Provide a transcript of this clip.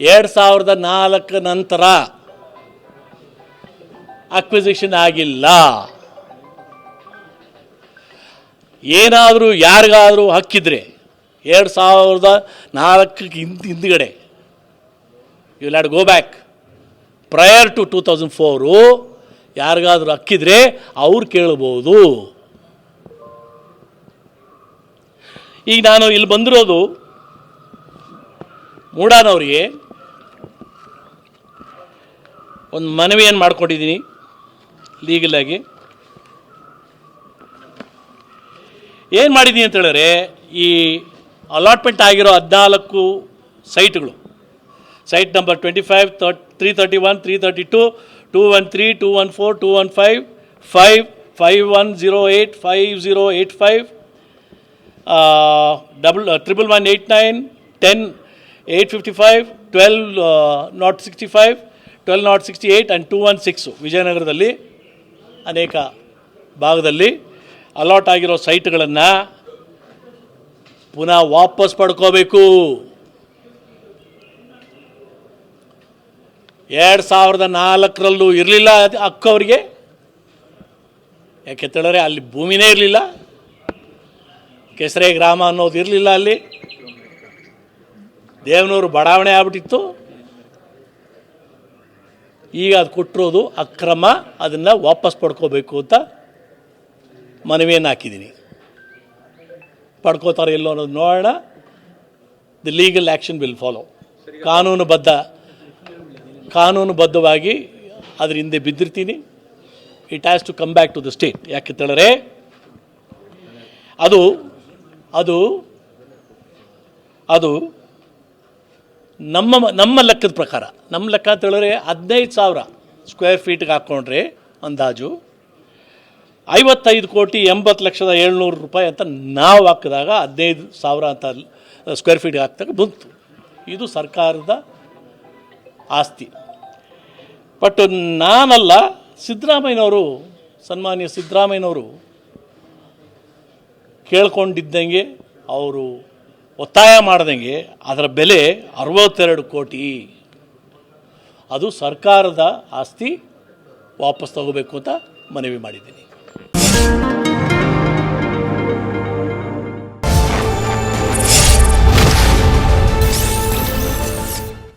ಎರಡು ಸಾವಿರದ ನಾಲ್ಕು ನಂತರ ಅಕ್ವಿಸಿಷನ್ ಆಗಿಲ್ಲ. ಏನಾದರೂ ಯಾರಿಗಾದರೂ ಹಕ್ಕಿದ್ರೆ ಎರಡು ಸಾವಿರದ ನಾಲ್ಕಕ್ಕೆ ಹಿಂದ್, ಹಿಂದ್ಗಡೆ you lad go back prior to two thousand four ಯಾರಿಗಾದರೂ ಹಕ್ಕಿದ್ರೆ ಅವ್ರು ಕೇಳ್ಬೋದು. ಈಗ ನಾನು ಇಲ್ಲಿ ಬಂದಿರೋದು ಮೂಡಾನವ್ರಿಗೆ. ಒಂದು ಮನವಿಯನ್ನು ಮಾಡ್ಕೊಂಡಿದ್ದೀನಿ ಲೀಗಲಾಗಿ ಏನು ಮಾಡಿದ್ದೀನಿ ಅಂತ ಹೇಳಿದ್ರೆ, ಈ ಅಲಾಟ್ಮೆಂಟ್ ಆಗಿರೋ ಹದಿನಾಲ್ಕು ಸೈಟ್ಗಳು, site number twenty five thirty three thirty one three thirty two two one three two one four two one five five five one zero eight five zero eight five double triple one eight nine ten eight fifty five twelve naught sixty five twelve naught sixty eight and two one six ವಿಜಯನಗರದಲ್ಲಿ ಅನೇಕ ಭಾಗದಲ್ಲಿ allot ಆಗಿರೋ ಸೈಟ್ಗಳನ್ನು ಪುನಃ ವಾಪಸ್ ಪಡ್ಕೋಬೇಕು. ಎರಡು ಸಾವಿರದ ನಾಲ್ಕರಲ್ಲೂ ಇರಲಿಲ್ಲ ಅಕ್ಕವರಿಗೆ ಯಾಕೆ ಹೇಳಿದ್ರೆ ಅಲ್ಲಿ ಭೂಮಿನೇ ಇರಲಿಲ್ಲ. ಕೆಸರೆ ಗ್ರಾಮ ಅನ್ನೋದು ಇರಲಿಲ್ಲ ಅಲ್ಲಿ. ದೇವನೂರು ಬಡಾವಣೆ ಆಗ್ಬಿಟ್ಟಿತ್ತು. ಈಗ ಅದು ಕೊಟ್ಟಿರೋದು ಅಕ್ರಮ, ಅದನ್ನು ವಾಪಸ್ ಪಡ್ಕೋಬೇಕು ಅಂತ ಮನವಿಯನ್ನು ಹಾಕಿದ್ದೀನಿ ಪಡ್ಕೋತಾರೆ ಇಲ್ಲೋ ಅನ್ನೋದು ನೋಡೋಣ. The legal action will follow ಕಾನೂನುಬದ್ಧ, ಕಾನೂನುಬದ್ಧವಾಗಿ ಅದ್ರ ಹಿಂದೆ ಬಿದ್ದಿರ್ತೀನಿ. It has to come back to the state ಯಾಕೆ ತಳರೆ ಅದು ಅದು ಅದು ನಮ್ಮ ನಮ್ಮ ಲೆಕ್ಕದ ಪ್ರಕಾರ, ನಮ್ಮ ಲೆಕ್ಕ ಅಂತ ಹೇಳಿದ್ರೆ ಹದಿನೈದು ಸಾವಿರ ಸ್ಕ್ವೇರ್ ಫೀಟ್ಗೆ ಹಾಕ್ಕೊಂಡ್ರೆ ಅಂದಾಜು ಐವತ್ತೈದು ಕೋಟಿ ಎಂಬತ್ತು ಲಕ್ಷದ ಏಳ್ನೂರು ರೂಪಾಯಿ ಅಂತ ನಾವು ಹಾಕಿದಾಗ ಹದಿನೈದು ಸಾವಿರ ಅಂತ ಸ್ಕ್ವೇರ್ ಫೀಟ್ಗೆ ಹಾಕಿದಾಗ ಬಂತು. ಇದು ಸರ್ಕಾರದ ಆಸ್ತಿ. ಬಟ್ ನಾನಲ್ಲ, ಸಿದ್ದರಾಮಯ್ಯನವರು, ಸನ್ಮಾನ್ಯ ಸಿದ್ದರಾಮಯ್ಯನವರು ಕೇಳ್ಕೊಂಡಿದ್ದಂಗೆ ಅವರು ಒತ್ತಾಯ ಮಾಡ್ದಂಗೆ ಅದರ ಬೆಲೆ ಅರವತ್ತೆರಡು ಕೋಟಿ. ಅದು ಸರ್ಕಾರದ ಆಸ್ತಿ ವಾಪಸ್ ತಗೋಬೇಕು ಅಂತ ಮನವಿ ಮಾಡಿದ್ದೀನಿ.